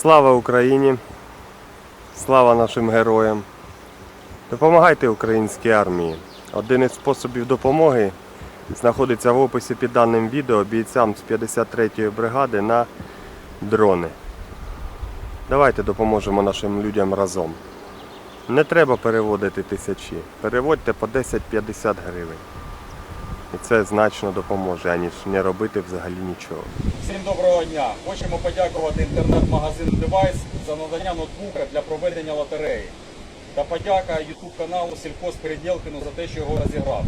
Слава Україні! Слава нашим героям! Допомагайте українській армії. Один із способів допомоги знаходиться в описі під даним відео бійцям з 53-ї бригади на дрони. Давайте допоможемо нашим людям разом. Не треба переводити тисячі. Переводьте по 10-50 гривень. І це значно допоможе, аніж не робити взагалі нічого. Всім доброго дня! Хочемо подякувати інтернет-магазину Девайс за надання ноутбука для проведення лотереї. Та подяка YouTube каналу Сількос Передєлкіну за те, що його розіграв.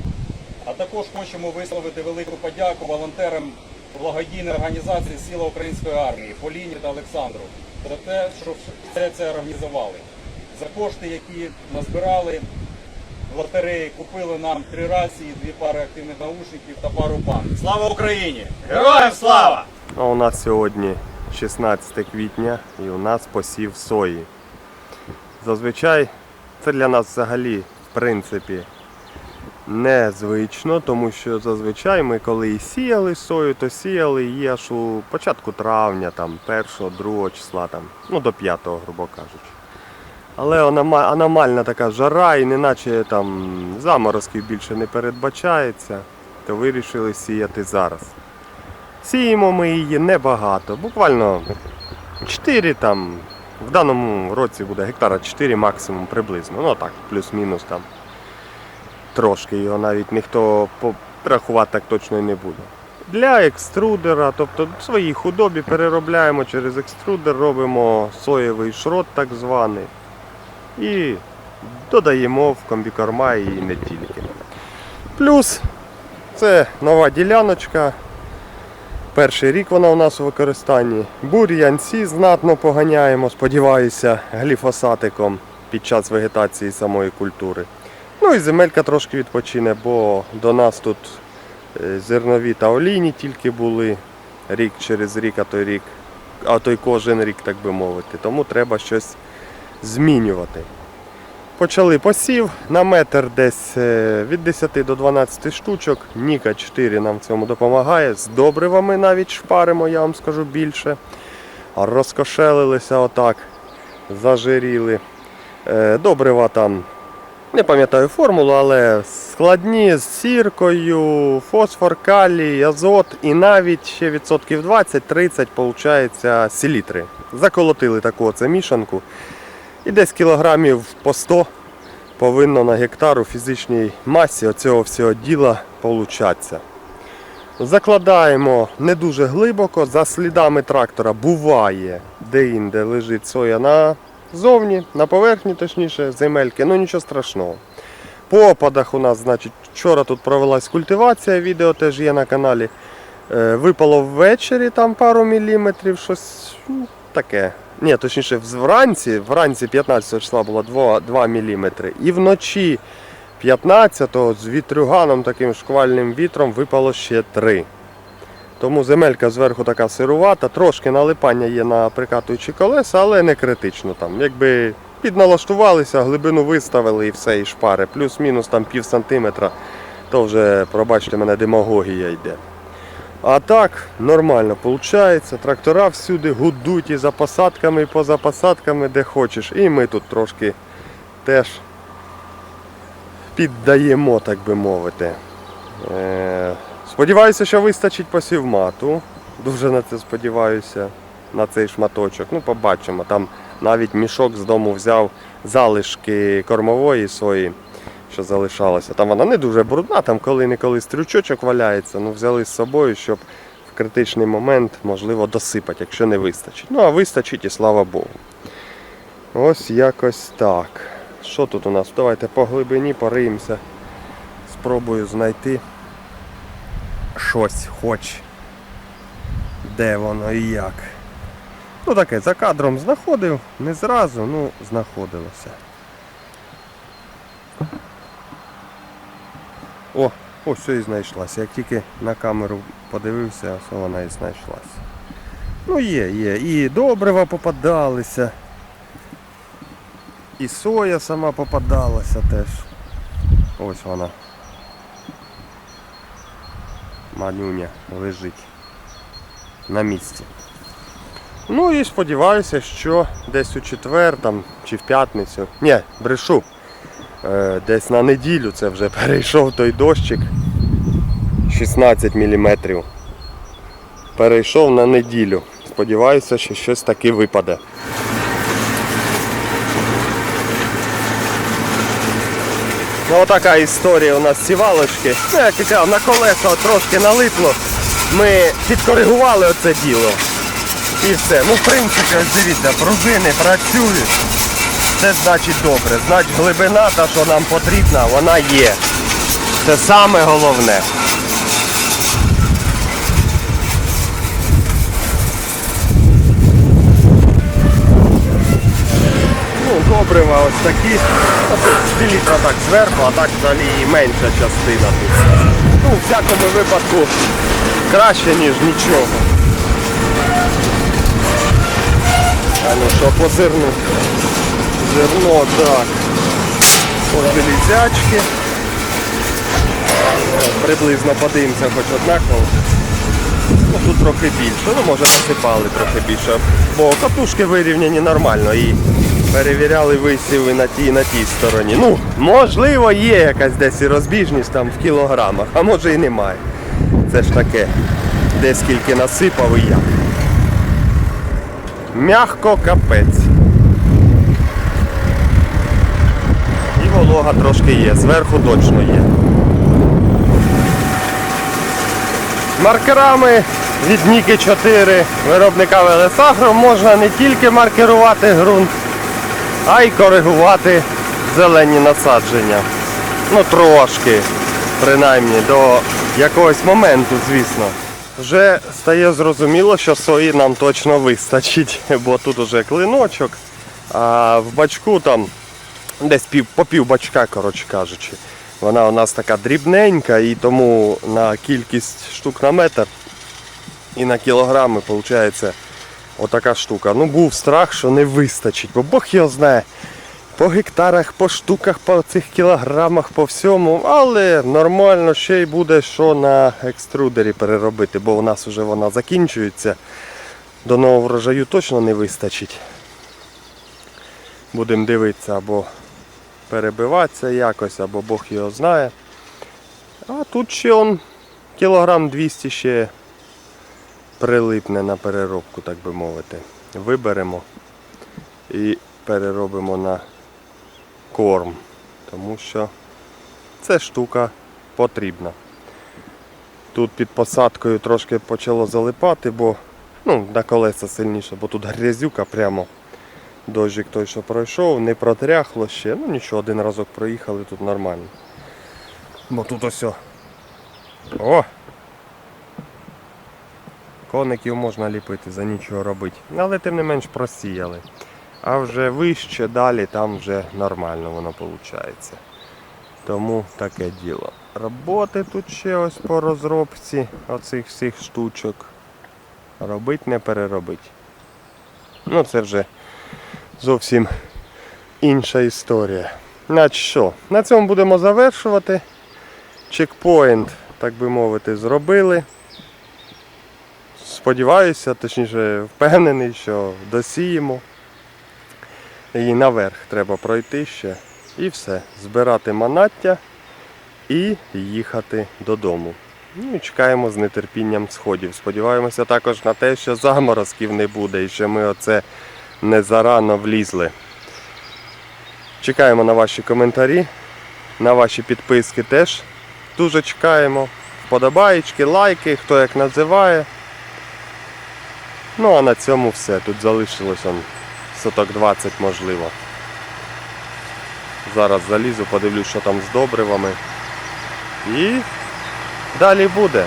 А також хочемо висловити велику подяку волонтерам благодійної організації Сила Української армії Поліні та Олександру за те, що все це організували. За кошти, які назбирали в лотереї, купили нам три рації, дві пари активних наушників та пару банд. Слава Україні! Героям слава! А у нас сьогодні 16 квітня і у нас посів сої. Зазвичай це для нас взагалі, в принципі, незвично, тому що зазвичай ми коли і сіяли сою, то сіяли її аж у початку травня, там, 1-2 числа, там, ну до 5, грубо кажучи. Але аномальна, така жара і неначе там заморозків більше не передбачається, то вирішили сіяти зараз. Сіємо ми її небагато, буквально 4 там, в даному році буде гектара 4 максимум приблизно. Ну так, плюс-мінус там. Трошки його навіть ніхто порахувати так точно і не буде. Для екструдера, тобто свої худобі переробляємо через екструдер, робимо соєвий шрот так званий. І додаємо в комбікорма і не тільки. Плюс це нова діляночка. Перший рік вона у нас у використанні. Бур'янці знатно поганяємо, сподіваюся, гліфосатиком під час вегетації самої культури. Ну і земелька трошки відпочине, бо до нас тут е, зернові та олійні тільки були рік через рік, а той рік, а той кожен рік, так би мовити. Тому треба щось змінювати. Почали посів на метр десь е, від 10 до 12 штучок. Ніка 4 нам в цьому допомагає. З добривами навіть шпаримо, я вам скажу більше. Розкошелилися отак, зажиріли. Е, Добрива там, не пам'ятаю формулу, але складні з сіркою, фосфор, калій, азот і навіть ще відсотків 20-30 виходить селітри. Заколотили таку оце мішанку. І десь кілограмів по 100 повинно на гектар у фізичній масі оцього всього діла получатися. Закладаємо не дуже глибоко, за слідами трактора буває, де-інде лежить соя на зовні, на поверхні, точніше, земельки, ну нічого страшного. По опадах у нас, значить, вчора тут провелась культивація, відео теж є на каналі. Е, Випало ввечері там пару міліметрів, щось ну, таке. Ні, точніше, вранці, вранці 15 числа було 2, 2 мм. І вночі 15-го з вітрюганом, таким шквальним вітром, випало ще 3. Тому земелька зверху така сирувата, трошки налипання є на прикатуючі колеса, але не критично там. Якби підналаштувалися, глибину виставили і все, і шпари. Плюс-мінус там пів сантиметра, то вже, пробачте мене, демагогія йде. А так, нормально виходить. Трактора всюди гудуть і за посадками, і поза посадками, де хочеш. І ми тут трошки теж піддаємо, так би мовити. Е, сподіваюся, що вистачить посівмату. Дуже на це сподіваюся, на цей шматочок. Ну, побачимо. Там навіть мішок з дому взяв залишки кормової сої, що залишалося. Там вона не дуже брудна, там коли-неколи стрючочок валяється. Ну, взяли з собою, щоб в критичний момент, можливо, досипати, якщо не вистачить. Ну, а вистачить і слава Богу. Ось якось так. Що тут у нас? Давайте по глибині пориємося. Спробую знайти щось хоч. Де воно і як. Ну таке, за кадром знаходив, не зразу, ну знаходилося. О, ось і знайшлася. Як тільки на камеру подивився, ось вона і знайшлася. Ну є, є. І добрива попадалися. І соя сама попадалася теж. Ось вона. Манюня лежить на місці. Ну і сподіваюся, що десь у четвер там, чи в п'ятницю. Ні, брешу. Е, десь на неділю це вже перейшов той дощик. 16 мм. Перейшов на неділю. Сподіваюся, що щось таки випаде. Ну отака історія у нас сівалочки. Ну, як я на колеса трошки налипло. Ми підкоригували оце діло. І все. Ну, в принципі, ось дивіться, пружини працюють. Це значить добре. Значить глибина, та, що нам потрібна, вона є. Це саме головне. Ну, добрива ось такі. Літра так зверху, а так взагалі і менша частина тут. Ну, в всякому випадку краще, ніж нічого. А ну що, по зерну. Зерно, так. Ось железячки. Приблизно подивимося хоч однаково. Ну, тут трохи більше, ну може насипали трохи більше. Бо катушки вирівняні нормально і перевіряли висіви на тій і на тій стороні. Ну, можливо, є якась десь і розбіжність там в кілограмах, а може і немає. Це ж таке, де скільки насипав і як. Мягко капець. І волога трошки є, зверху точно є. Маркерами від Ніки 4 виробника Велесагро можна не тільки маркерувати ґрунт, а й коригувати зелені насадження. Ну трошки, принаймні, до якогось моменту, звісно. Вже стає зрозуміло, що сої нам точно вистачить, бо тут уже клиночок, а в бачку там десь пів, по пів бачка, коротше кажучи. Вона у нас така дрібненька і тому на кількість штук на метр і на кілограми виходить отака штука. Ну був страх, що не вистачить, бо Бог його знає. По гектарах, по штуках, по цих кілограмах, по всьому, але нормально ще й буде що на екструдері переробити, бо у нас вже вона закінчується. До нового врожаю точно не вистачить. Будемо дивитися або перебиватися якось, або Бог його знає. А тут ще он кілограм 200 ще прилипне на переробку, так би мовити. Виберемо і переробимо на корм, тому що це штука потрібна. Тут під посадкою трошки почало залипати, бо ну, на колеса сильніше, бо тут грязюка прямо. Дощик той, що пройшов, не протряхло ще. Ну нічого, один разок проїхали, тут нормально. Бо тут ось. О! Коників можна ліпити, за нічого робити. Але тим не менш просіяли. А вже вище, далі там вже нормально воно виходить. Тому таке діло. Роботи тут ще ось по розробці оцих всіх штучок. Робить, не переробить. Ну це вже зовсім інша історія. Значить що, на цьому будемо завершувати. Чекпоінт, так би мовити, зробили. Сподіваюся, точніше впевнений, що досіємо. І наверх треба пройти ще. І все. Збирати манаття і їхати додому. Ну і чекаємо з нетерпінням сходів. Сподіваємося також на те, що заморозків не буде і що ми оце не зарано влізли. Чекаємо на ваші коментарі, на ваші підписки теж дуже чекаємо. Вподобаєчки, лайки, хто як називає. Ну а на цьому все. Тут залишилось он соток 20 можливо. Зараз залізу, подивлюсь, що там з добривами. І далі буде.